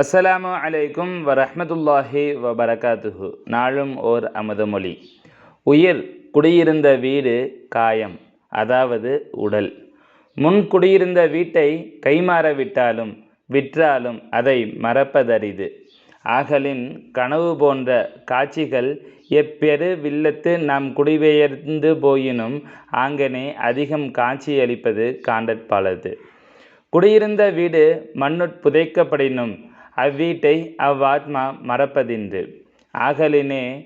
அஸ்ஸலாமு அலைக்கும் வரஹ்மத்துல்லாஹி வபரகாத்துஹு. நாளும் ஓர் அமுதமொழி உயிர் குடியிருந்த வீடு காயம் அதாவது உடல். முன் குடியிருந்த வீட்டை கைமாற விட்டாலும் விற்றாலும் அதை மறப்பதரிது. ஆகலின் கனவு போன்ற காட்சிகள் எப்பெரு வில்லத்து நாம் குடிபெயர்ந்து போயினும் ஆங்கனே அதிகம் காட்சியளிப்பது காண்டற்பாலது. குடியிருந்த வீடு மண்ணுட் புதைக்கப்படினும் அவ்வீட்டை அவ்வாத்மா மறப்பதின்று. ஆகலினே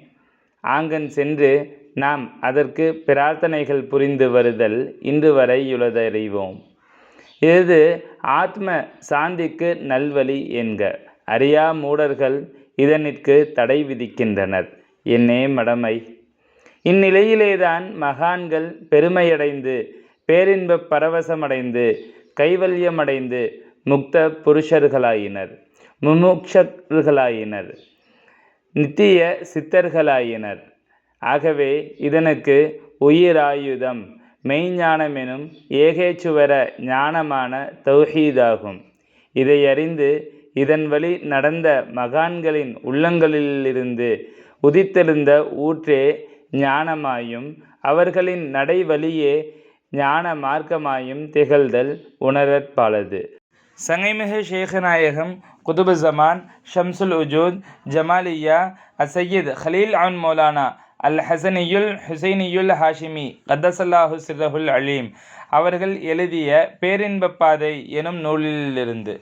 ஆங்கன் சென்று நாம் அதற்கு பிரார்த்தனைகள் புரிந்து வருதல் இன்று வரை யுளதறிவோம். இது ஆத்ம சாந்திக்கு நல்வழி என்க. அறியா மூடர்கள் இதனிற்கு தடை விதிக்கின்றனர். என்னே மடமை. இந்நிலையிலேதான் மகான்கள் பெருமையடைந்து பேரின்பப் பரவசமடைந்து கைவல்யமடைந்து முக்த புருஷர்களாயினர். முமுட்சர்களாயினர் நித்திய சித்தர்களாயினர். ஆகவே இதனுக்கு உயிராயுதம் மெய்ஞானமெனும் ஏகேச்சுவர ஞானமான தௌஹீதாகும். இதையறிந்து இதன் வழி நடந்த மகான்களின் உள்ளங்களிலிருந்து உதித்தெழுந்த ஊற்றே ஞானமாயும் அவர்களின் நடை வழியே ஞான மார்க்கமாயும் திகழ்தல் உணரற்பாலது. சங்கைமிகு ஷேகநாயகம் குதுபு ஜமான் ஷம்சுல் உஜூத் ஜமாலியா அசையீத் ஹலீல் அன் மௌலானா அல் ஹசனியுல் ஹுசைனியுல் ஹாஷிமி கத்தசல்லாஹு சிரஹுல் அலீம். அவர்கள் எழுதிய பேரின்பப்பாதை எனும் நூலிலிருந்து.